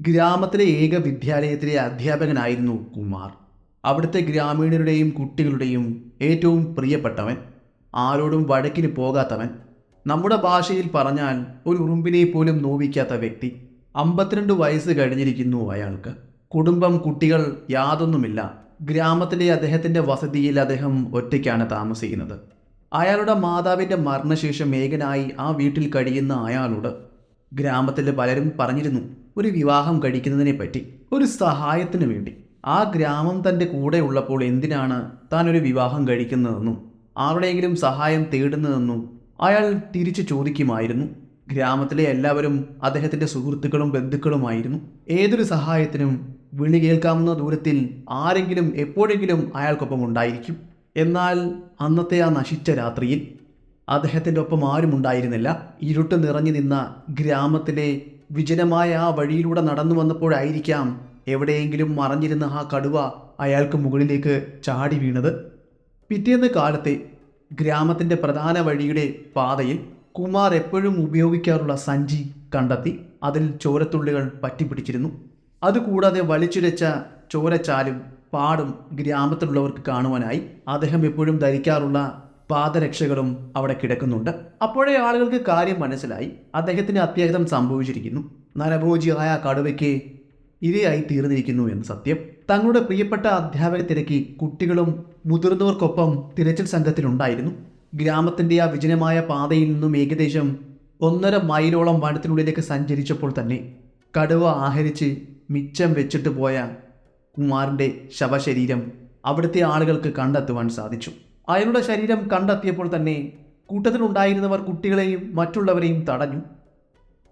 ഗ്രാമത്തിലെ ഏക വിദ്യാലയത്തിലെ അധ്യാപകനായിരുന്നു കുമാർ. അവിടുത്തെ ഗ്രാമീണരുടെയും കുട്ടികളുടെയും ഏറ്റവും പ്രിയപ്പെട്ടവൻ ആരോടും വഴക്കിന് പോകാത്തവൻ നമ്മുടെ ഭാഷയിൽ പറഞ്ഞാൽ ഒരു ഉറുമ്പിനെ പോലും നോവിക്കാത്ത വ്യക്തി അമ്പത്തിരണ്ട് വയസ്സ് കഴിഞ്ഞിരിക്കുന്നു അയാൾക്ക്. കുടുംബം കുട്ടികൾ യാതൊന്നുമില്ല. ഗ്രാമത്തിലെ അദ്ദേഹത്തിന്റെ വസതിയിൽ അദ്ദേഹം ഒറ്റയ്ക്കാണ് താമസിക്കുന്നത്. അയാളുടെ മാതാവിന്റെ മരണശേഷം ഏകനായി ആ വീട്ടിൽ കഴിയുന്ന അയാളോട് ഗ്രാമത്തിലെ പലരും പറഞ്ഞിരുന്നു ഒരു വിവാഹം കഴിക്കുന്നതിനെ പറ്റി ഒരു സഹായത്തിന് വേണ്ടി. ആ ഗ്രാമം തന്റെ കൂടെ ഉള്ളപ്പോൾ എന്തിനാണ് താൻ ഒരു വിവാഹം കഴിക്കുന്നതെന്നും ആരുടെയെങ്കിലും സഹായം തേടുന്നതെന്നും അയാൾ തിരിച്ചു ചോദിക്കുമായിരുന്നു. ഗ്രാമത്തിലെ എല്ലാവരും അദ്ദേഹത്തിന്റെ സുഹൃത്തുക്കളും ബന്ധുക്കളുമായിരുന്നു. ഏതൊരു സഹായത്തിനും വിളി കേൾക്കാവുന്ന ദൂരത്തിൽ ആരെങ്കിലും എപ്പോഴെങ്കിലും അയാൾക്കൊപ്പം ഉണ്ടായിരിക്കും. എന്നാൽ അന്നത്തെ ആ നശിച്ച രാത്രിയിൽ അദ്ദേഹത്തിന്റെ ഒപ്പം ആരും ഉണ്ടായിരുന്നില്ല ഇരുട്ട് നിറഞ്ഞു നിന്ന ഗ്രാമത്തിലെ വിജനമായ ആ വഴിയിലൂടെ നടന്നു വന്നപ്പോഴായിരിക്കാം എവിടെയെങ്കിലും മറഞ്ഞിരുന്ന ആ കടുവ അയാൾക്ക് മുകളിലേക്ക് ചാടി വീണത്. പിറ്റേന്ന് കാലത്തെ ഗ്രാമത്തിന്റെ പ്രധാന വഴിയുടെ പാതയിൽ കുമാർ എപ്പോഴും ഉപയോഗിക്കാറുള്ള സഞ്ചി കണ്ടെത്തി അതിൽ ചോരത്തുള്ളികൾ പറ്റിപ്പിടിച്ചിരുന്നു. അതുകൂടാതെ വലിച്ചുരച്ച ചോരച്ചാലും പാടും ഗ്രാമത്തിലുള്ളവർക്ക് കാണുവാനായി അദ്ദേഹം എപ്പോഴും ധരിക്കാറുള്ള പാദരക്ഷകളും അവിടെ കിടക്കുന്നുണ്ട്. അപ്പോഴേ ആളുകൾക്ക് കാര്യം മനസ്സിലായി. അദ്ദേഹത്തിന് അത്യാഹിതം സംഭവിച്ചിരിക്കുന്നു. നരഭോജിയായ കടുവയ്ക്ക് ഇരയായി തീർന്നിരിക്കുന്നു എന്ന് സത്യം. തങ്ങളുടെ പ്രിയപ്പെട്ട അധ്യാപകരെ തിരക്കി കുട്ടികളും മുതിർന്നവർക്കൊപ്പം തിരച്ചിൽ സംഘത്തിലുണ്ടായിരുന്നു. ഗ്രാമത്തിന്റെ ആ വിജനമായ പാതയിൽ നിന്നും ഏകദേശം ഒന്നര മൈലോളം വനത്തിനുള്ളിലേക്ക് സഞ്ചരിച്ചപ്പോൾ തന്നെ കടുവ ആഹരിച്ച് മിച്ചം വെച്ചിട്ട് പോയ കുമാറിന്റെ ശവശരീരം അവിടുത്തെ ആളുകൾക്ക് കണ്ടെത്തുവാൻ സാധിച്ചു. അയാളുടെ ശരീരം കണ്ടെത്തിയപ്പോൾ തന്നെ കൂട്ടത്തിലുണ്ടായിരുന്നവർ കുട്ടികളെയും മറ്റുള്ളവരെയും തടഞ്ഞു.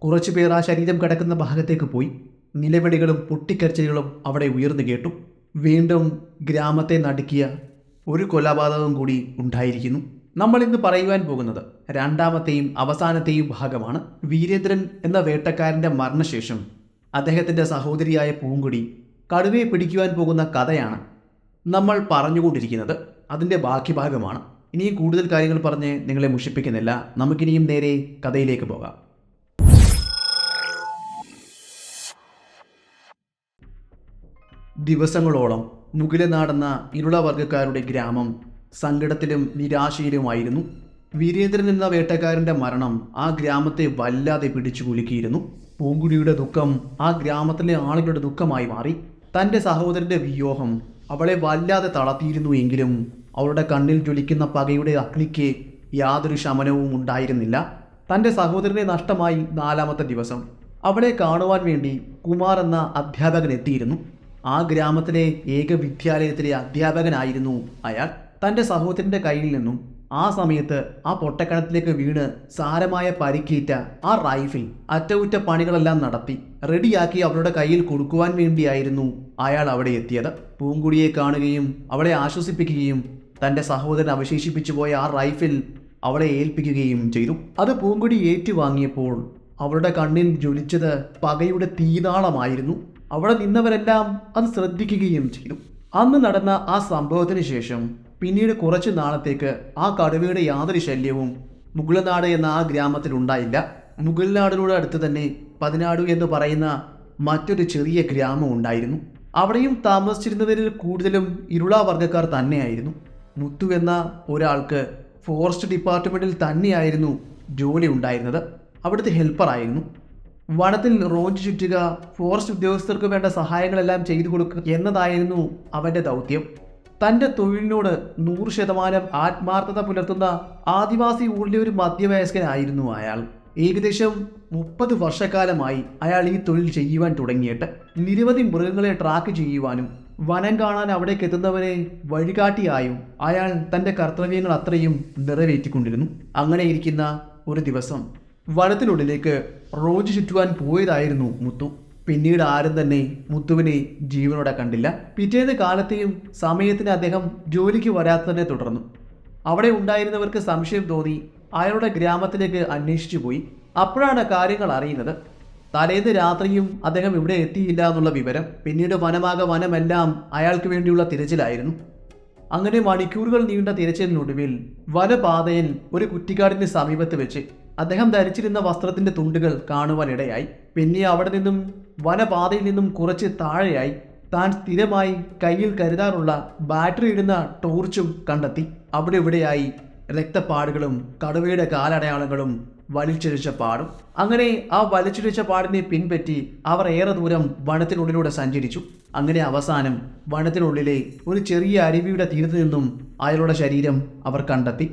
കുറച്ചു പേർ ആ ശരീരം കിടക്കുന്ന ഭാഗത്തേക്ക് പോയി. നിലവിളികളും പൊട്ടിക്കരച്ചിലുകളും അവിടെ ഉയർന്നു കേട്ടു. വീണ്ടും ഗ്രാമത്തെ നടുക്കിയ ഒരു കൊലപാതകം കൂടി ഉണ്ടായിരിക്കുന്നു. നമ്മൾ ഇന്ന് പറയുവാൻ പോകുന്നത് രണ്ടാമത്തെയും അവസാനത്തെയും ഭാഗമാണ്. വീരേന്ദ്രൻ എന്ന വേട്ടക്കാരന്റെ മരണശേഷം അദ്ദേഹത്തിന്റെ സഹോദരിയായ പൂങ്കുടി കടുവയെ പിടിക്കുവാൻ പോകുന്ന കഥയാണ് നമ്മൾ പറഞ്ഞുകൊണ്ടിരിക്കുന്നത്. അതിന്റെ ബാക്കി ഭാഗമാണ്. ഇനിയും കൂടുതൽ കാര്യങ്ങൾ പറഞ്ഞ് നിങ്ങളെ മുഷിപ്പിക്കുന്നില്ല. നമുക്കിനിയും നേരെ കഥയിലേക്ക് പോകാം. ദിവസങ്ങളോളം മുകില നാടുന്ന ഇരുളവർഗക്കാരുടെ ഗ്രാമം സങ്കടത്തിലും നിരാശയിലുമായിരുന്നു. വീരേന്ദ്രൻ എന്ന വേട്ടക്കാരന്റെ മരണം ആ ഗ്രാമത്തെ വല്ലാതെ പിടിച്ചു കുലുക്കിയിരുന്നു. പൂങ്കുടിയുടെ ദുഃഖം ആ ഗ്രാമത്തിലെ ആളുകളുടെ ദുഃഖമായി മാറി. തന്റെ സഹോദരന്റെ വിയോഹം അവളെ വല്ലാതെ തളർത്തിയിരുന്നു എങ്കിലും അവളുടെ കണ്ണിൽ ജ്വലിക്കുന്ന പകയുടെ അഗ്നിക്ക് യാതൊരു ശമനവും ഉണ്ടായിരുന്നില്ല. തന്റെ സഹോദരനെ നഷ്ടമായി നാലാമത്തെ ദിവസം. അവളെ കാണുവാൻ വേണ്ടി കുമാർ എന്ന അധ്യാപകൻ എത്തിയിരുന്നു. ആ ഗ്രാമത്തിലെ ഏക വിദ്യാലയത്തിലെ അധ്യാപകനായിരുന്നു അയാൾ. തന്റെ സഹോദരന്റെ കയ്യിൽ നിന്നും ആ സമയത്ത് ആ പൊട്ടക്കണത്തിലേക്ക് വീണ് സാരമായ പരിക്കേറ്റ ആ റൈഫിൽ അറ്റകുറ്റ പണികളെല്ലാം നടത്തി റെഡിയാക്കി അവരുടെ കയ്യിൽ കൊടുക്കുവാൻ വേണ്ടിയായിരുന്നു അയാൾ അവിടെ എത്തിയത്. പൂങ്കുടിയെ കാണുകയും അവളെ ആശ്വസിപ്പിക്കുകയും തന്റെ സഹോദരൻ അവശേഷിപ്പിച്ചു പോയ ആ റൈഫിൽ അവളെ ഏൽപ്പിക്കുകയും ചെയ്തു. അത് പൂങ്കുടി ഏറ്റുവാങ്ങിയപ്പോൾ അവളുടെ കണ്ണിൽ ജ്വലിച്ചത് പകയുടെ തീനാളമായിരുന്നു അവിടെ നിന്നവരെല്ലാം അത് ശ്രദ്ധിക്കുകയും ചെയ്തു. അന്ന് നടന്ന ആ സംഭവത്തിന് ശേഷം പിന്നീട് കുറച്ചു നാളത്തേക്ക് ആ കടുവയുടെ യാതൊരു ശല്യവും മുഗളനാട് എന്ന ആ ഗ്രാമത്തിൽ ഉണ്ടായില്ല. മുഗൾനാടിനോട് അടുത്ത് തന്നെ പതിനാടു എന്ന് പറയുന്ന മറ്റൊരു ചെറിയ ഗ്രാമം ഉണ്ടായിരുന്നു. അവിടെയും താമസിച്ചിരുന്നവരിൽ കൂടുതലും ഇരുളാ വർഗക്കാർ തന്നെയായിരുന്നു. മുത്തു എന്ന ഒരാൾക്ക് ഫോറസ്റ്റ് ഡിപ്പാർട്ട്മെന്റിൽ തന്നെയായിരുന്നു ജോലി ഉണ്ടായിരുന്നത്. അവിടുത്തെ ഹെൽപ്പറായിരുന്നു വനത്തിൽ റോഞ്ച് ചുറ്റുക ഫോറസ്റ്റ് ഉദ്യോഗസ്ഥർക്ക് വേണ്ട സഹായങ്ങളെല്ലാം ചെയ്തു കൊടുക്കുക എന്നതായിരുന്നു അവന്റെ ദൗത്യം. തന്റെ തൊഴിലിനോട് നൂറ് ശതമാനം ആത്മാർത്ഥത പുലർത്തുന്ന ആദിവാസി ഊരിലെ ഒരു മധ്യവയസ്കനായിരുന്നു അയാൾ. ഏകദേശം മുപ്പത് വർഷക്കാലമായി അയാൾ ഈ തൊഴിൽ ചെയ്യുവാൻ തുടങ്ങിയിട്ട്. നിരവധി മൃഗങ്ങളെ ട്രാക്ക് ചെയ്യുവാനും വനം കാണാൻ അവിടേക്ക് എത്തുന്നവരെ വഴികാട്ടിയായും അയാൾ തന്റെ കർത്തവ്യങ്ങൾ അത്രയും നിറവേറ്റിക്കൊണ്ടിരുന്നു. അങ്ങനെ ഇരിക്കുന്ന ഒരു ദിവസം വനത്തിനുള്ളിലേക്ക് റോജ് ചുറ്റുവാൻ പോയതായിരുന്നു മുത്തു. പിന്നീട് ആരും തന്നെ മുത്തുവിനെ ജീവനോടെ കണ്ടില്ല. പിറ്റേന്ന് കാലത്തെയും സമയത്തിന് അദ്ദേഹം ജോലിക്ക് വരാത്തതിനെ തുടർന്നു. അവിടെ ഉണ്ടായിരുന്നവർക്ക് സംശയം തോന്നി. അയാളുടെ ഗ്രാമത്തിലേക്ക് അന്വേഷിച്ചു പോയി. അപ്പോഴാണ് കാര്യങ്ങൾ അറിയുന്നത്. തലേന്ന് രാത്രിയും അദ്ദേഹം ഇവിടെ എത്തിയില്ല എന്നുള്ള വിവരം. പിന്നീട് വനമാക വനമെല്ലാം അയാൾക്ക് വേണ്ടിയുള്ള തിരച്ചിലായിരുന്നു. അങ്ങനെ മണിക്കൂറുകൾ നീണ്ട തിരച്ചിലിനൊടുവിൽ വനപാതയിൽ ഒരു കുറ്റിക്കാടിന് സമീപത്ത് വെച്ച് അദ്ദേഹം ധരിച്ചിരുന്ന വസ്ത്രത്തിന്റെ തുണ്ടുകൾ കാണുവാനിടയായി. പിന്നെ അവിടെ നിന്നും വനപാതയിൽ നിന്നും കുറച്ച് താഴെയായി താൻ സ്ഥിരമായി കയ്യിൽ കരുതാറുള്ള ബാറ്ററി ഇടുന്ന ടോർച്ചും കണ്ടെത്തി. അവിടെ ഇവിടെയായി രക്തപ്പാടുകളും കടുവയുടെ കാലടയാളങ്ങളും വലിച്ചിഴിച്ച പാടും. അങ്ങനെ ആ വലിച്ചിഴിച്ച പാടിനെ പിൻപറ്റി അവർ ഏറെ ദൂരം വനത്തിനുള്ളിലൂടെ സഞ്ചരിച്ചു. അങ്ങനെ അവസാനം വനത്തിനുള്ളിലെ ഒരു ചെറിയ അരുവിയുടെ തീരത്ത് നിന്നും അയാളുടെ ശരീരം അവർ കണ്ടെത്തി.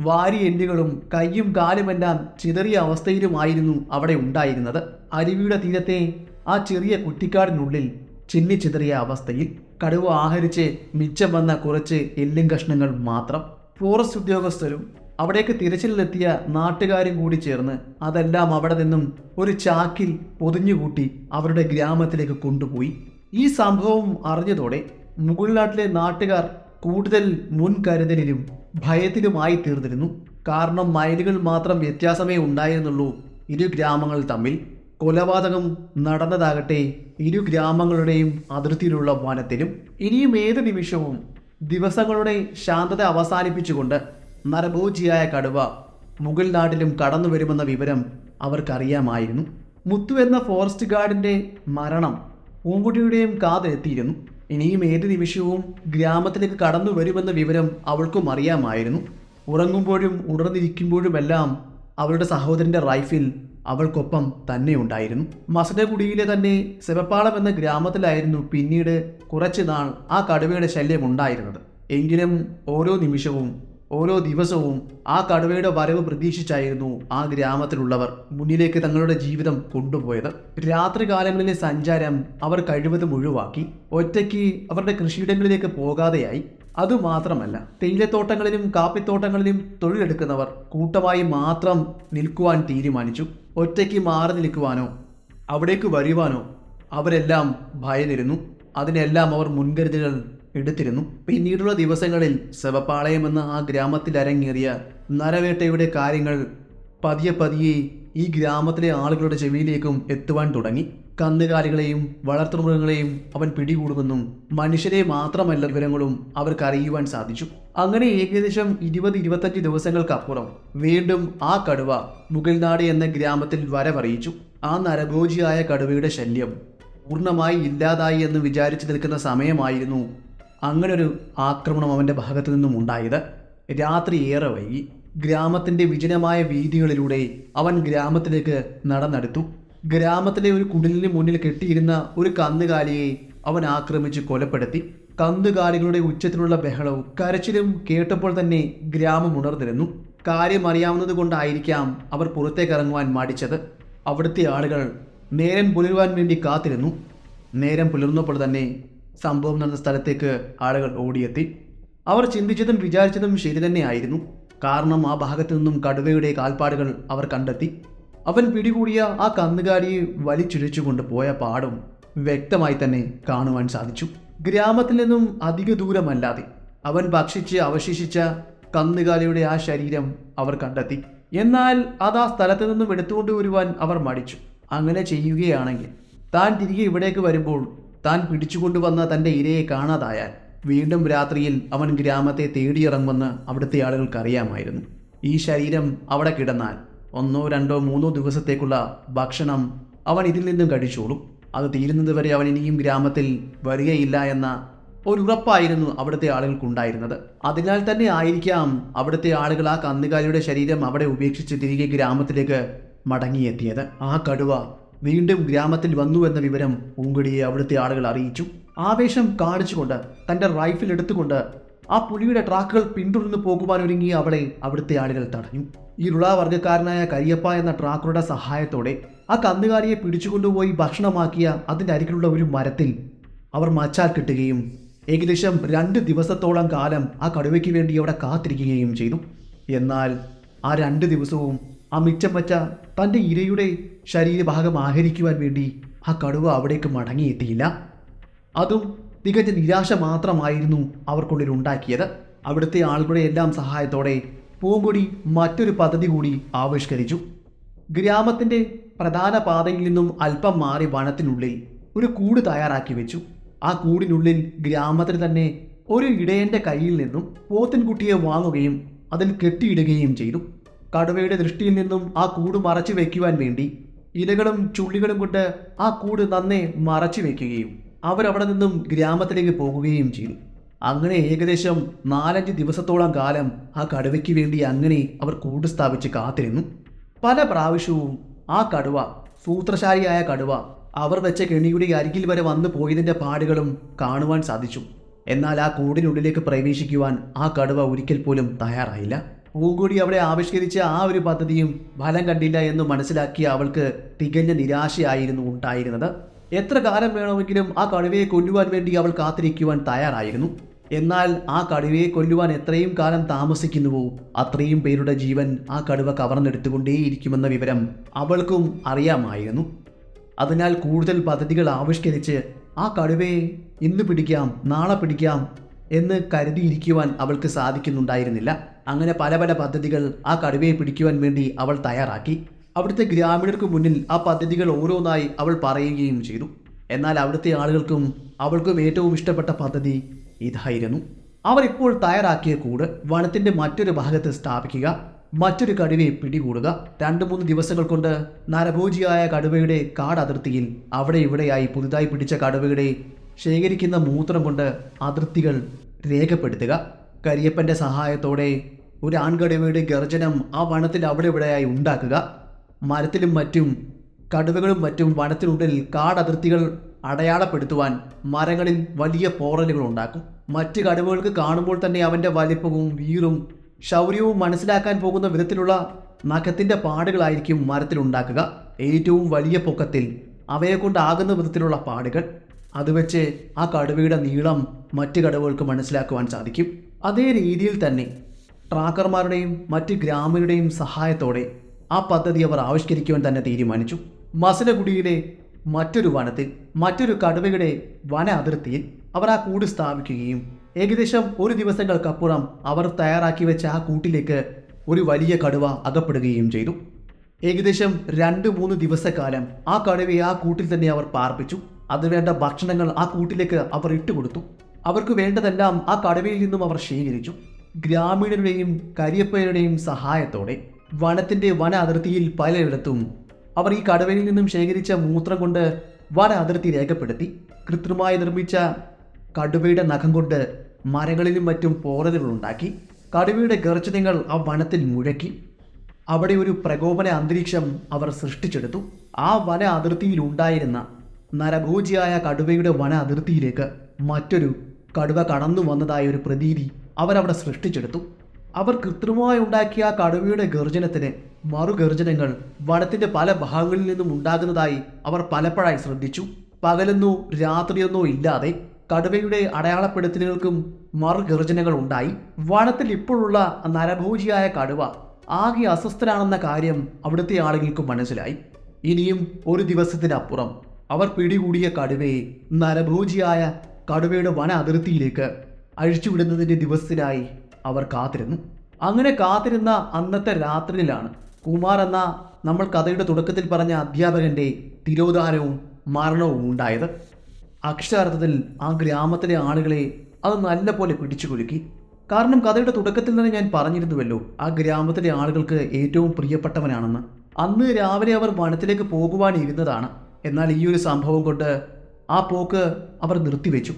വാരി എല്ലുകളും കൈയും കാലുമെല്ലാം ചിതറിയ അവസ്ഥയിലുമായിരുന്നു അവിടെ ഉണ്ടായിരുന്നത്. അരുവിയുടെ തീരത്തെ ആ ചെറിയ കുറ്റിക്കാടിനുള്ളിൽ ചിന്നിച്ചിതറിയ അവസ്ഥയിൽ കടുവ ആഹരിച്ച് മിച്ചം വന്ന കുറച്ച് എല്ലും കഷ്ണങ്ങൾ മാത്രം. ഫോറസ്റ്റ് ഉദ്യോഗസ്ഥരും അവിടേക്ക് തിരച്ചിലെത്തിയ നാട്ടുകാരും കൂടി ചേർന്ന് അതെല്ലാം അവിടെ നിന്നും ഒരു ചാക്കിൽ പൊതിഞ്ഞുകൂട്ടി അവരുടെ ഗ്രാമത്തിലേക്ക് കൊണ്ടുപോയി. ഈ സംഭവം അറിഞ്ഞതോടെ മുഗൾനാട്ടിലെ നാട്ടുകാർ കൂടുതൽ മുൻകരുതലിലും ഭയത്തിലുമായി തീർന്നിരുന്നു കാരണം മൈലുകൾ മാത്രം വ്യത്യാസമേ ഉണ്ടായിരുന്നുള്ളൂ. ഇരു ഗ്രാമങ്ങൾ തമ്മിൽ കൊലപാതകം നടന്നതാകട്ടെ ഇരു ഗ്രാമങ്ങളുടെയും അതിർത്തിയിലുള്ള വനത്തിലും ഇനിയും ഏത് നിമിഷവും ദിവസങ്ങളുടെ ശാന്തത അവസാനിപ്പിച്ചുകൊണ്ട് നരഭോജിയായ കടുവ മുഗൾ നാട്ടിലും കടന്നു വരുമെന്ന വിവരം അവർക്കറിയാമായിരുന്നു. മുത്തു എന്ന ഫോറസ്റ്റ് ഗാർഡിന്റെ മരണം പൂങ്കുട്ടിയുടെയും കാതെത്തിയിരുന്നു ഇനിയും ഏത് നിമിഷവും ഗ്രാമത്തിലേക്ക് കടന്നു വരുമെന്ന വിവരം അവൾക്കും അറിയാമായിരുന്നു. ഉറങ്ങുമ്പോഴും ഉണർന്നിരിക്കുമ്പോഴുമെല്ലാം അവളുടെ സഹോദരന്റെ റൈഫിൽ അവൾക്കൊപ്പം തന്നെ ഉണ്ടായിരുന്നു. മസനഗുഡിയിലെ തന്നെ സെവപ്പാളം എന്ന ഗ്രാമത്തിലായിരുന്നു പിന്നീട് കുറച്ച് നാൾ ആ കടുവയുടെ ശല്യം ഉണ്ടായിരുന്നത്. എങ്കിലും ഓരോ നിമിഷവും ഓരോ ദിവസവും ആ കടുവയുടെ വരവ് പ്രതീക്ഷിച്ചായിരുന്നു ആ ഗ്രാമത്തിലുള്ളവർ മുന്നിലേക്ക് തങ്ങളുടെ ജീവിതം കൊണ്ടുപോയത്. രാത്രികാലങ്ങളിലെ സഞ്ചാരം അവർ കഴിവതും ഒഴിവാക്കി. ഒറ്റയ്ക്ക് അവരുടെ കൃഷിയിടങ്ങളിലേക്ക് പോകാതെയായി. അതുമാത്രമല്ല തേയിലത്തോട്ടങ്ങളിലും കാപ്പിത്തോട്ടങ്ങളിലും തൊഴിലെടുക്കുന്നവർ കൂട്ടമായി മാത്രം നിൽക്കുവാൻ തീരുമാനിച്ചു. ഒറ്റയ്ക്ക് മാറി നിൽക്കുവാനോ അവിടേക്ക് വരുവാനോ അവരെല്ലാം ഭയന്നിരുന്നു. അതിനെല്ലാം അവർ മുൻകരുതലുകൾ എടുത്തിരുന്നു. പിന്നീടുള്ള ദിവസങ്ങളിൽ ശവപ്പാളയം എന്ന ആ ഗ്രാമത്തിൽ അരങ്ങേറിയ നരവേട്ടയുടെ കാര്യങ്ങൾ പതിയെ പതിയെ ഈ ഗ്രാമത്തിലെ ആളുകളുടെ ചെവിയിലേക്കും എത്തുവാൻ തുടങ്ങി. കന്നുകാലികളെയും വളർത്തുമൃഗങ്ങളെയും അവൻ പിടികൂടുമെന്നും മനുഷ്യരെ മാത്രമല്ല വിവരങ്ങളും അവർക്ക് അറിയുവാൻ സാധിച്ചു. അങ്ങനെ ഏകദേശം ഇരുപത് ഇരുപത്തഞ്ച് ദിവസങ്ങൾക്കപ്പുറം വീണ്ടും ആ കടുവ മുഗൾനാട് എന്ന ഗ്രാമത്തിൽ വരവറിയിച്ചു. ആ നരഭോജിയായ കടുവയുടെ ശല്യം പൂർണമായി ഇല്ലാതായി എന്ന് വിചാരിച്ചു നിൽക്കുന്ന സമയമായിരുന്നു അങ്ങനൊരു ആക്രമണം അവന്റെ ഭാഗത്തു നിന്നും ഉണ്ടായത് രാത്രി ഏറെ വൈകി. ഗ്രാമത്തിന്റെ വിജനമായ വീതികളിലൂടെ അവൻ ഗ്രാമത്തിലേക്ക് നടന്നെടുത്തു. ഗ്രാമത്തിലെ ഒരു കുടിലിന് മുന്നിൽ കെട്ടിയിരുന്ന ഒരു കന്നുകാലിയെ അവൻ ആക്രമിച്ച് കൊലപ്പെടുത്തി. കന്നുകാലികളുടെ ഉച്ചത്തിലുള്ള ബഹളവും കരച്ചിലും കേട്ടപ്പോൾ തന്നെ ഗ്രാമം ഉണർന്നിരുന്നു. കാര്യം അറിയാവുന്നത് കൊണ്ടായിരിക്കാം അവർ പുറത്തേക്ക് ഇറങ്ങുവാൻ മടിച്ചത്. അവിടുത്തെ ആളുകൾ നേരം പുലരുവാൻ വേണ്ടി കാത്തിരുന്നു. നേരം പുലർന്നപ്പോൾ തന്നെ സംഭവം നടന്ന സ്ഥലത്തേക്ക് ആളുകൾ ഓടിയെത്തി. അവർ ചിന്തിച്ചതും വിചാരിച്ചതും ശരി തന്നെയായിരുന്നു. കാരണം ആ ഭാഗത്തു നിന്നും കടുവയുടെ കാൽപ്പാടുകൾ അവർ കണ്ടെത്തി. അവൻ പിടികൂടിയ ആ കന്നുകാലിയെ വലിച്ചിഴച്ചുകൊണ്ട് പോയ പാടും വ്യക്തമായി തന്നെ കാണുവാൻ സാധിച്ചു. ഗ്രാമത്തിൽ നിന്നും അധിക ദൂരമല്ലാതെ അവൻ ഭക്ഷിച്ച് അവശേഷിച്ച കന്നുകാലിയുടെ ആ ശരീരം അവർ കണ്ടെത്തി. എന്നാൽ അത് ആ സ്ഥലത്ത് നിന്നും എടുത്തുകൊണ്ടുവരുവാൻ അവർ മടിച്ചു. അങ്ങനെ ചെയ്യുകയാണെങ്കിൽ താൻ തിരികെ ഇവിടേക്ക് വരുമ്പോൾ താൻ പിടിച്ചുകൊണ്ടുവന്ന തന്റെ ഇരയെ കാണാതായാൽ വീണ്ടും രാത്രിയിൽ അവൻ ഗ്രാമത്തെ തേടിയിറങ്ങുമെന്ന് അവിടുത്തെ ആളുകൾക്ക് അറിയാമായിരുന്നു ഈ ശരീരം അവിടെ കിടന്നാൽ ഒന്നോ രണ്ടോ മൂന്നോ ദിവസത്തേക്കുള്ള ഭക്ഷണം അവൻ ഇതിൽ നിന്നും കഴിച്ചോളും. അത് തീരുന്നതുവരെ അവൻ ഇനിയും ഗ്രാമത്തിൽ വരികയില്ല എന്ന ഒരു ഉറപ്പായിരുന്നു അവിടുത്തെ ആളുകൾക്കുണ്ടായിരുന്നത്. അതിനാൽ തന്നെ ആയിരിക്കാം അവിടുത്തെ ആളുകൾ ആ കന്നുകാലിയുടെ ശരീരം അവിടെ ഉപേക്ഷിച്ച് തിരികെ ഗ്രാമത്തിലേക്ക് മടങ്ങിയെത്തിയത്. ആ കടുവ വീണ്ടും ഗ്രാമത്തിൽ വന്നു എന്ന വിവരം പൂങ്കുടിയെ അവിടുത്തെ ആളുകൾ അറിയിച്ചു. ആവേശം കാണിച്ചുകൊണ്ട് തന്റെ റൈഫിൽ എടുത്തുകൊണ്ട് ആ പുലിയുടെ ട്രാക്കുകൾ പിന്തുടർന്ന് പോകുവാൻ ഒരുങ്ങി അവളെ അവിടുത്തെ ആളുകൾ തടഞ്ഞു. ഈ വർഗക്കാരനായ കരിയപ്പ എന്ന ട്രാക്കറുടെ സഹായത്തോടെ ആ കന്നുകാലിയെ പിടിച്ചുകൊണ്ടുപോയി ഭക്ഷണമാക്കിയ അതിന്റെ അരികിലുള്ള ഒരു മരത്തിൽ അവർ മച്ചാൽ കിട്ടുകയും ഏകദേശം രണ്ട് ദിവസത്തോളം കാലം ആ കടുവയ്ക്ക് വേണ്ടി അവിടെ കാത്തിരിക്കുകയും ചെയ്തു. എന്നാൽ ആ രണ്ട് ദിവസവും ആ മിച്ചം വച്ച തന്റെ ഇരയുടെ ശരീരഭാഗം ആഹരിക്കുവാൻ വേണ്ടി ആ കടുവ അവിടേക്ക് മടങ്ങിയെത്തിയില്ല. അതും തികഞ്ഞ നിരാശ മാത്രമായിരുന്നു അവർക്കുള്ളിൽ ഉണ്ടാക്കിയത്. അവിടുത്തെ ആളുകളുടെ എല്ലാം സഹായത്തോടെ പൂങ്കൊടി മറ്റൊരു പദ്ധതി കൂടി ആവിഷ്കരിച്ചു. ഗ്രാമത്തിന്റെ പ്രധാന പാതയിൽ നിന്നും അല്പം മാറി വനത്തിനുള്ളിൽ ഒരു കൂട് തയ്യാറാക്കി വെച്ചു. ആ കൂടിനുള്ളിൽ ഗ്രാമത്തിന് തന്നെ ഒരു ഇടയന്റെ കയ്യിൽ നിന്നും പോത്തിൻകുട്ടിയെ വാങ്ങുകയും അതിൽ കെട്ടിയിടുകയും ചെയ്തു. കടുവയുടെ ദൃഷ്ടിയിൽ നിന്നും ആ കൂട് മറച്ചു വയ്ക്കുവാൻ വേണ്ടി ഇലകളും ചുള്ളികളും കൊണ്ട് ആ കൂട് നന്നേ മറച്ചു വയ്ക്കുകയും അവരവിടെ നിന്നും ഗ്രാമത്തിലേക്ക് പോകുകയും ചെയ്തു. അങ്ങനെ ഏകദേശം നാലഞ്ച് ദിവസത്തോളം കാലം ആ കടുവയ്ക്ക് വേണ്ടി അങ്ങനെ അവർ കൂട് സ്ഥാപിച്ച് കാത്തിരുന്നു. പല പ്രാവശ്യവും ആ കടുവ സൂത്രശാലിയായ കടുവ അവർ വെച്ച കെണിയുടെ അരികിൽ വരെ വന്നു പോയതിന്റെ പാടുകളും കാണുവാൻ സാധിച്ചു. എന്നാൽ ആ കൂടിനുള്ളിലേക്ക് പ്രവേശിക്കുവാൻ ആ കടുവ ഒരിക്കൽ പോലും തയ്യാറായില്ല. പൂങ്കുടി അവിടെ ആവിഷ്കരിച്ച ആ ഒരു പദ്ധതിയും ഫലം കണ്ടില്ല എന്ന് മനസ്സിലാക്കി അവൾക്ക് തികഞ്ഞ നിരാശയായിരുന്നു ഉണ്ടായിരുന്നത്. എത്ര കാലം വേണമെങ്കിലും ആ കടുവയെ കൊല്ലുവാൻ വേണ്ടി അവൾ കാത്തിരിക്കുവാൻ തയ്യാറായിരുന്നു. എന്നാൽ ആ കടുവയെ കൊല്ലുവാൻ എത്രയും കാലം താമസിക്കുന്നുവോ അത്രയും പേരുടെ ജീവൻ ആ കടുവ കവർന്നെടുത്തുകൊണ്ടേയിരിക്കുമെന്ന വിവരം അവൾക്കും അറിയാമായിരുന്നു. അതിനാൽ കൂടുതൽ പദ്ധതികൾ ആവിഷ്കരിച്ച് ആ കടുവയെ ഇന്ന് പിടിക്കാം നാളെ പിടിക്കാം എന്ന് കരുതിയിരിക്കുവാൻ അവൾക്ക് സാധിക്കുന്നുണ്ടായിരുന്നില്ല. അങ്ങനെ പല പല പദ്ധതികൾ ആ കടുവയെ പിടിക്കുവാൻ വേണ്ടി അവൾ തയ്യാറാക്കി. അവിടുത്തെ ഗ്രാമീണർക്ക് മുന്നിൽ ആ പദ്ധതികൾ ഓരോന്നായി അവൾ പറയുകയും ചെയ്തു. എന്നാൽ അവിടുത്തെ ആളുകൾക്കും അവൾക്കും ഏറ്റവും ഇഷ്ടപ്പെട്ട പദ്ധതി ഇതായിരുന്നു. അവർ ഇപ്പോൾ തയ്യാറാക്കിയ കൂട് വനത്തിന്റെ മറ്റൊരു ഭാഗത്ത് സ്ഥാപിക്കുക മറ്റൊരു കടുവയെ പിടികൂടുക. രണ്ട് മൂന്ന് ദിവസങ്ങൾ കൊണ്ട് നരഭോജിയായ കടുവയുടെ കാട് അതിർത്തിയിൽ അവിടെ ഇവിടെയായി പുതുതായി പിടിച്ച കടുവയുടെ ശേഖരിക്കുന്ന മൂത്രം കൊണ്ട് അതിർത്തികൾ രേഖപ്പെടുത്തുക. കരിയപ്പന്റെ സഹായത്തോടെ ഒരു ആൺകടുവയുടെ ഗർജനം ആ വനത്തിൽ അവിടെ ഇവിടെയായി ഉണ്ടാക്കുക. മരത്തിലും മറ്റും കടുവകളും മറ്റും വനത്തിനുള്ളിൽ കാടതിർത്തികൾ അടയാളപ്പെടുത്തുവാൻ മരങ്ങളിൽ വലിയ പോറലുകൾ ഉണ്ടാക്കും. മറ്റ് കടുവകൾക്ക് കാണുമ്പോൾ തന്നെ അവന്റെ വലിപ്പവും വീറും ശൗര്യവും മനസ്സിലാക്കാൻ പോകുന്ന വിധത്തിലുള്ള നഖത്തിന്റെ പാടുകളായിരിക്കും മരത്തിലുണ്ടാക്കുക ഏറ്റവും വലിയ പൊക്കത്തിൽ അവയെ കൊണ്ടാകുന്ന വിധത്തിലുള്ള പാടുകൾ. അത് വെച്ച് ആ കടുവയുടെ നീളം മറ്റ് കടുവകൾക്ക് മനസ്സിലാക്കുവാൻ സാധിക്കും. അതേ രീതിയിൽ തന്നെ ട്രാക്കർമാരുടെയും മറ്റ് ഗ്രാമീണരുടെയും സഹായത്തോടെ ആ പദ്ധതി അവർ ആവിഷ്കരിക്കുവാൻ തന്നെ തീരുമാനിച്ചു. മസനഗുഡിയിലെ മറ്റൊരു വനത്തിൽ മറ്റൊരു കടുവയുടെ വന അതിർത്തിയിൽ അവർ ആ കൂട് സ്ഥാപിക്കുകയും ഏകദേശം ഒരു ദിവസങ്ങൾക്കപ്പുറം അവർ തയ്യാറാക്കി വെച്ച ആ കൂട്ടിലേക്ക് ഒരു വലിയ കടുവ അകപ്പെടുകയും ചെയ്തു. ഏകദേശം രണ്ട് മൂന്ന് ദിവസക്കാലം ആ കടുവയെ ആ കൂട്ടിൽ തന്നെ അവർ പാർപ്പിച്ചു. അതിനുവേണ്ട ഭക്ഷണങ്ങൾ ആ കൂട്ടിലേക്ക് അവർ ഇട്ടുകൊടുത്തു. അവർക്ക് വേണ്ടതെല്ലാം ആ കടുവയിൽ നിന്നും അവർ ശേഖരിച്ചു. ഗ്രാമീണരുടെയും കരിയപ്പയുടെയും സഹായത്തോടെ വനത്തിന്റെ വന അതിർത്തിയിൽ പലയിടത്തും അവർ ഈ കടുവയിൽ നിന്നും ശേഖരിച്ച മൂത്രം കൊണ്ട് വന അതിർത്തി രേഖപ്പെടുത്തി കൃത്രിമമായി നിർമ്മിച്ച കടുവയുടെ നഖം കൊണ്ട് മരങ്ങളിലും മറ്റും പോറലുകൾ ഉണ്ടാക്കി കടുവയുടെ ഗർജനങ്ങൾ ആ വനത്തിൽ മുഴക്കി. അവിടെ ഒരു പ്രകോപന അന്തരീക്ഷം അവർ സൃഷ്ടിച്ചെടുത്തു. ആ വന അതിർത്തിയിലുണ്ടായിരുന്ന നരഭോജിയായ കടുവയുടെ വന അതിർത്തിയിലേക്ക് മറ്റൊരു കടുവ കടന്നു വന്നതായ ഒരു പ്രതീതി അവരവിടെ സൃഷ്ടിച്ചെടുത്തു. അവർ കൃത്രിമമായി ഉണ്ടാക്കിയ കടുവയുടെ ഗർജനത്തിന് മറുഗർജനങ്ങൾ വനത്തിന്റെ പല ഭാഗങ്ങളിൽ നിന്നും ഉണ്ടാകുന്നതായി അവർ പലപ്പോഴായി ശ്രദ്ധിച്ചു. പകലെന്നോ രാത്രിയെന്നോ ഇല്ലാതെ കടുവയുടെ അടയാളപ്പെടുത്തലുകൾക്കും മറുഗർജനങ്ങൾ ഉണ്ടായി. വനത്തിൽ ഇപ്പോഴുള്ള നരഭോജിയായ കടുവ ആകെ അസ്വസ്ഥനാണെന്ന കാര്യം അവിടുത്തെ ആളുകൾക്ക് മനസ്സിലായി. ഇനിയും ഒരു ദിവസത്തിനപ്പുറം അവർ പിടികൂടിയ കടുവയെ നരഭോജിയായ കടുവയുടെ വന അതിർത്തിയിലേക്ക് അഴിച്ചുവിടുന്നതിന്റെ ദിവസത്തിനായി അവർ കാത്തിരുന്നു. അങ്ങനെ കാത്തിരുന്ന അന്നത്തെ രാത്രിയിലാണ് കുമാർ എന്ന നമ്മൾ കഥയുടെ തുടക്കത്തിൽ പറഞ്ഞ അധ്യാപകന്റെ തിരോധാനവും മരണവും ഉണ്ടായത്. അക്ഷരാർത്ഥത്തിൽ ആ ഗ്രാമത്തിലെ ആളുകളെ അത് നല്ല പോലെ പിടിച്ചു കുലുക്കി. കാരണം കഥയുടെ തുടക്കത്തിൽ തന്നെ ഞാൻ പറഞ്ഞിരുന്നുവല്ലോ ആ ഗ്രാമത്തിലെ ആളുകൾക്ക് ഏറ്റവും പ്രിയപ്പെട്ടവനാണെന്ന്. അന്ന് രാവിലെ അവർ വനത്തിലേക്ക് പോകുവാനിരുന്നതാണ്. എന്നാൽ ഈ ഒരു സംഭവം കൊണ്ട് ആ പോക്ക് അവർ നിർത്തിവെച്ചു.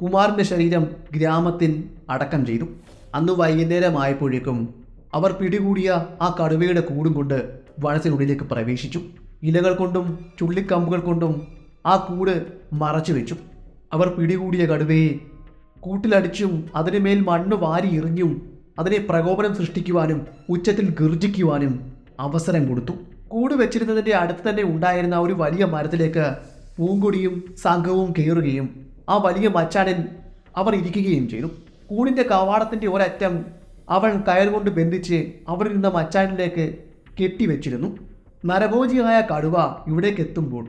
കുമാറിന്റെ ശരീരം ഗ്രാമത്തിൽ അടക്കം ചെയ്തു. അന്ന് വൈകുന്നേരമായപ്പോഴേക്കും അവർ പിടികൂടിയ ആ കടുവയുടെ കൂടും കൊണ്ട് വനത്തിനുള്ളിലേക്ക് പ്രവേശിച്ചു. ഇലകൾ കൊണ്ടും ചുള്ളിക്കമ്പുകൾ കൊണ്ടും ആ കൂട് മറച്ചു വെച്ചു. അവർ പിടികൂടിയ കടുവയെ കൂട്ടിലടിച്ചും അതിനുമേൽ മണ്ണ് വാരി എറിഞ്ഞും അതിനെ പ്രകോപനം സൃഷ്ടിക്കുവാനും ഉച്ചത്തിൽ ഗർജിക്കുവാനും അവസരം കൊടുത്തു. കൂട് വെച്ചിരുന്നതിന്റെ അടുത്ത് തന്നെ ഉണ്ടായിരുന്ന ഒരു വലിയ മരത്തിലേക്ക് പൂങ്കൊടിയും സംഘവും കയറുകയും ആ വലിയ മച്ചാനൻ അവർ ഇരിക്കുകയും ചെയ്തു. കൂടിന്റെ കവാടത്തിന്റെ ഒരറ്റം അവൻ കൊണ്ട് ബന്ധിച്ച് അവരിരുന്ന മച്ചാനിലേക്ക് കെട്ടിവെച്ചിരുന്നു നരഭോജിയായ കടുവ ഇവിടേക്ക് എത്തുമ്പോൾ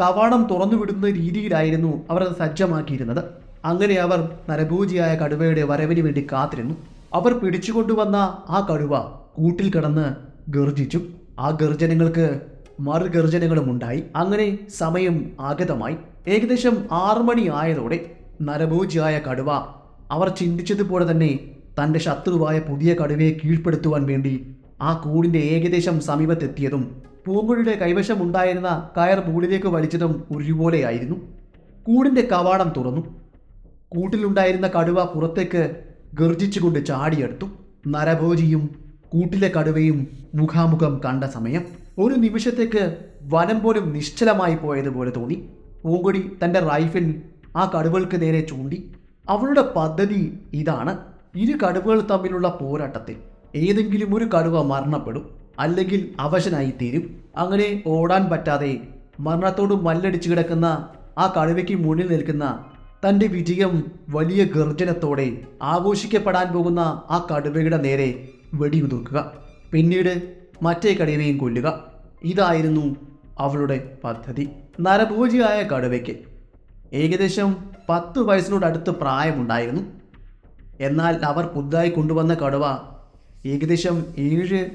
കവാടം തുറന്നുവിടുന്ന രീതിയിലായിരുന്നു അവർ അത് സജ്ജമാക്കിയിരുന്നത്. അങ്ങനെ അവർ നരഭോജിയായ കടുവയുടെ വരവിന് വേണ്ടി കാത്തിരുന്നു. അവർ പിടിച്ചുകൊണ്ടുവന്ന ആ കടുവ കൂട്ടിൽ കിടന്ന് ഗർജിച്ചു. ആ ഗർജനങ്ങൾക്ക് മറുഗർജനങ്ങളും ഉണ്ടായി അങ്ങനെ സമയം ആഗതമായി. ഏകദേശം ആറു മണി ആയതോടെ നരഭോജിയായ കടുവ അവർ ചിന്തിച്ചതുപോലെ തന്നെ തന്റെ ശത്രുവായ പുതിയ കടുവയെ കീഴ്പ്പെടുത്തുവാൻ വേണ്ടി ആ കൂടിന്റെ ഏകദേശം സമീപത്തെത്തിയതും പൂങ്കുഴിയുടെ കൈവശം ഉണ്ടായിരുന്ന കയർ മുകളിലേക്ക് വലിച്ചതും ഒരുപോലെയായിരുന്നു. കൂടിന്റെ കവാടം തുറന്നു. കൂട്ടിലുണ്ടായിരുന്ന കടുവ പുറത്തേക്ക് ഗർജിച്ചുകൊണ്ട് ചാടിയെടുത്തു. നരഭോജിയും കൂട്ടിലെ കടുവയും മുഖാമുഖം കണ്ട സമയം ഒരു നിമിഷത്തേക്ക് വനം പോലും നിശ്ചലമായി പോയതുപോലെ തോന്നി. പൂങ്കൊടി തന്റെ റൈഫിൽ ആ കടുവകൾക്ക് നേരെ ചൂണ്ടി. അവളുടെ പദ്ധതി ഇതാണ്. ഇരു കടുവകൾ തമ്മിലുള്ള പോരാട്ടത്തിൽ ഏതെങ്കിലും ഒരു കടുവ മരണപ്പെടും അല്ലെങ്കിൽ അവശനായി തീരും. അങ്ങനെ ഓടാൻ പറ്റാതെ മരണത്തോട് മല്ലടിച്ചു കിടക്കുന്ന ആ കടുവയ്ക്ക് മുന്നിൽ നിൽക്കുന്ന തന്റെ വിജയം വലിയ ഗർജനത്തോടെ ആഘോഷിക്കപ്പെടാൻ പോകുന്ന ആ കടുവയുടെ നേരെ വെടിയുതിർക്കുക. പിന്നീട് മറ്റേ കടുവയും കൊല്ലുക. ഇതായിരുന്നു അവളുടെ പദ്ധതി. നരഭോജിയായ കടുവയ്ക്ക് ഏകദേശം പത്ത് വയസ്സിനോടടുത്ത് പ്രായമുണ്ടായിരുന്നു. എന്നാൽ അവർ പുതുതായി കൊണ്ടുവന്ന കടുവ ഏകദേശം ഏഴ്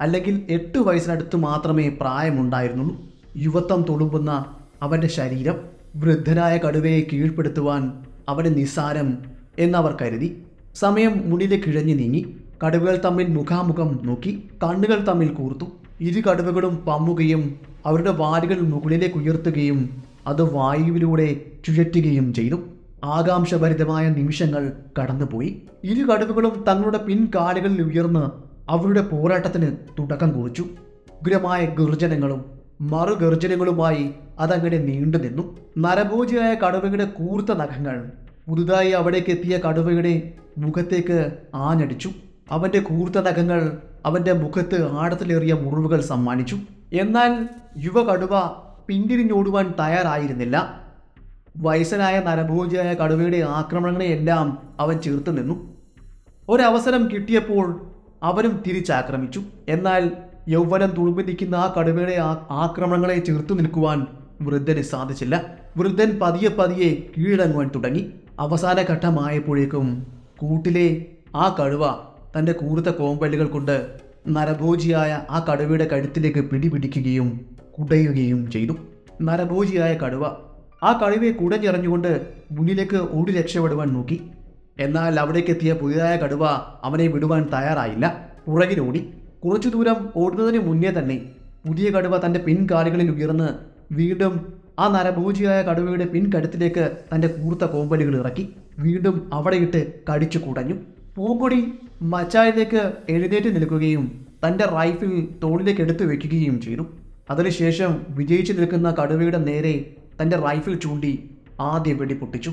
അല്ലെങ്കിൽ എട്ട് വയസ്സിനടുത്ത് മാത്രമേ പ്രായമുണ്ടായിരുന്നുള്ളൂ. യുവത്വം തുളുമ്പുന്ന അവന്റെ ശരീരം വൃദ്ധനായ കടുവയെ കീഴ്പ്പെടുത്തുവാൻ അവന് നിസ്സാരം എന്നവർ കരുതി. സമയം മുടിയിലെ കിഴഞ്ഞു നീങ്ങി. കടുവകൾ തമ്മിൽ മുഖാമുഖം നോക്കി. കണ്ണുകൾ തമ്മിൽ കൂർത്തു. ഇരു കടുവകളും പമ്മുകയും അവരുടെ വാലുകൾ മുകളിലേക്ക് ഉയർത്തുകയും അത് വായുവിലൂടെ ചുഴറ്റുകയും ചെയ്തു. ആകാംക്ഷഭരിതമായ നിമിഷങ്ങൾ കടന്നുപോയി. ഇരു കടുവകളും തങ്ങളുടെ പിൻകാലുകളിൽ ഉയർന്ന് അവരുടെ പോരാട്ടത്തിന് തുടക്കം കുറിച്ചു. ഉഗ്രമായ ഗർജനങ്ങളും മറുഗർജനങ്ങളുമായി അതങ്ങനെ നീണ്ടു നിന്നു. നരഭോജിയായ കടുവയുടെ കൂർത്ത നഖങ്ങൾ പുതുതായി അവിടേക്ക് എത്തിയ കടുവയുടെ മുഖത്തേക്ക് ആഞ്ഞടിച്ചു. അവന്റെ കൂർത്ത നഖങ്ങൾ അവന്റെ മുഖത്ത് ആഴത്തിലേറിയ മുറിവുകൾ സമ്മാനിച്ചു. എന്നാൽ യുവ കടുവ പിന്തിരിഞ്ഞോടുവാൻ തയ്യാറായിരുന്നില്ല. വയസ്സനായ നരഭോജിയായ കടുവയുടെ ആക്രമണങ്ങളെയെല്ലാം അവൻ ചേർത്ത് നിന്നു. ഒരവസരം കിട്ടിയപ്പോൾ അവരും തിരിച്ചാക്രമിച്ചു. എന്നാൽ യൗവനം തുളുമ്പി നിൽക്കുന്ന ആ കടുവയുടെ ആക്രമണങ്ങളെ ചെറുത്തു നിൽക്കുവാൻ വൃദ്ധന് സാധിച്ചില്ല. വൃദ്ധൻ പതിയെ പതിയെ കീഴടങ്ങുവാൻ തുടങ്ങി. അവസാന ഘട്ടമായപ്പോഴേക്കും കൂട്ടിലെ ആ കടുവ തന്റെ കൂർത്ത കോമ്പല്ലുകൾ കൊണ്ട് നരഭോജിയായ ആ കടുവയുടെ കഴുത്തിലേക്ക് പിടിപിടിക്കുകയും കുടയുകയും ചെയ്തു. നരഭോജിയായ കടുവ ആ കടുവയെ കുടഞ്ഞെറിഞ്ഞുകൊണ്ട് മുന്നിലേക്ക് ഓടി രക്ഷപ്പെടുവാൻ നോക്കി. എന്നാൽ അവിടേക്ക് എത്തിയ പുതിയതായ കടുവ അവനെ വിടുവാൻ തയ്യാറായില്ല. പുറകിലോടി. കുറച്ചു ദൂരം ഓടുന്നതിന് മുന്നേ തന്നെ പുതിയ കടുവ തന്റെ പിൻകാലുകളിൽ ഉയർന്ന് വീണ്ടും ആ നരഭോജിയായ കടുവയുടെ പിൻകടുത്തിലേക്ക് തന്റെ കൂർത്ത കോമ്പലുകൾ ഇറക്കി. വീണ്ടും അവിടെയിട്ട് കടിച്ചു കുടഞ്ഞു. പൂങ്കൊടി മച്ചായത്തേക്ക് എഴുന്നേറ്റ് നിൽക്കുകയും തന്റെ റൈഫിൽ തോളിലേക്ക് എടുത്തു വെക്കുകയും ചെയ്തു. അതിനുശേഷം വിജയിച്ചു നിൽക്കുന്ന കടുവയുടെ നേരെ തന്റെ റൈഫിൽ ചൂണ്ടി ആദ്യ വെടി പൊട്ടിച്ചു.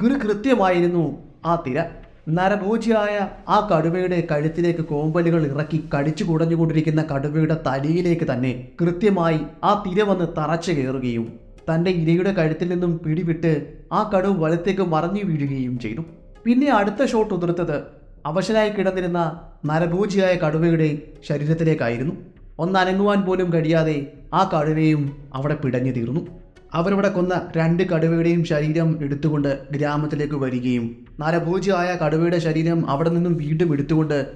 കൃ കൃത്യമായിരുന്നു ആ തിര. നരഭോജിയായ ആ കടുവയുടെ കഴുത്തിലേക്ക് കോമ്പലുകൾ ഇറക്കി കടിച്ചു കുടഞ്ഞുകൊണ്ടിരിക്കുന്ന കടുവയുടെ തലയിലേക്ക് തന്നെ കൃത്യമായി ആ തിര വന്ന് തറച്ചു കയറുകയും തന്റെ ഇരയുടെ കഴുത്തിൽ നിന്നും പിടിവിട്ട് ആ കടുവ വലത്തേക്ക് മറഞ്ഞു വീഴുകയും ചെയ്തു. പിന്നെ അടുത്ത ഷോട്ട് ഉതിർത്തത് അവശനായി കിടന്നിരുന്ന നരഭൂജിയായ കടുവയുടെ ശരീരത്തിലേക്കായിരുന്നു. ഒന്നനങ്ങുവാൻ പോലും കഴിയാതെ ആ കടുവയും അവിടെ പിടഞ്ഞു തീർന്നു. അവരവിടെ കൊന്ന രണ്ട് കടുവയുടെയും ശരീരം എടുത്തുകൊണ്ട് ഗ്രാമത്തിലേക്ക് വരികയും നരഭൂജിയായ കടുവയുടെ ശരീരം അവിടെ നിന്നും വീണ്ടും എടുത്തുകൊണ്ട്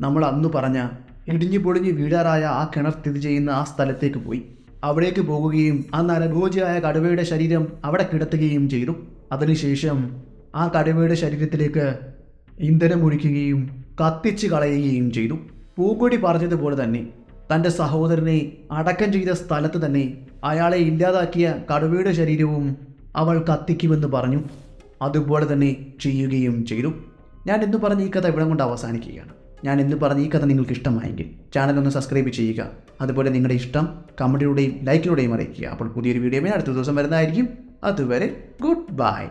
നമ്മൾ അന്ന് പറഞ്ഞ ഇടിഞ്ഞു പൊളിഞ്ഞ് വീഴാറായ ആ കിണർ സ്ഥിതി ചെയ്യുന്ന ആ സ്ഥലത്തേക്ക് പോയി. അവിടേക്ക് പോകുകയും ആ നരഭോജിയായ കടുവയുടെ ശരീരം അവിടെ കിടത്തുകയും ചെയ്തു. അതിനുശേഷം ആ കടുവയുടെ ശരീരത്തിലേക്ക് ഇന്ധനം ഒഴിക്കുകയും കത്തിച്ച് കളയുകയും ചെയ്തു. പൂക്കൊടി പറഞ്ഞതുപോലെ തന്നെ തന്റെ സഹോദരനെ അടക്കം ചെയ്ത സ്ഥലത്ത് തന്നെ അയാളെ ഇല്ലാതാക്കിയ കടുവയുടെ ശരീരവും അവൾ കത്തിക്കുമെന്ന് പറഞ്ഞു. അതുപോലെ തന്നെ ചെയ്യുകയും ചെയ്തു. ഞാൻ എന്ന് പറഞ്ഞ ഈ കഥ ഇവിടെ കൊണ്ട് അവസാനിക്കുകയാണ്. ഞാൻ എന്ന് പറഞ്ഞ ഈ കഥ നിങ്ങൾക്ക് ഇഷ്ടമായെങ്കിൽ ചാനൽ ഒന്ന് സബ്സ്ക്രൈബ് ചെയ്യുക. അതുപോലെ നിങ്ങളുടെ ഇഷ്ടം കമന്റിലൂടെയും ലൈക്കിലൂടെയും അറിയിക്കുക. അപ്പോൾ പുതിയൊരു വീഡിയോ അടുത്ത ദിവസം വരുന്നതായിരിക്കും. അതുവരെ ഗുഡ് ബൈ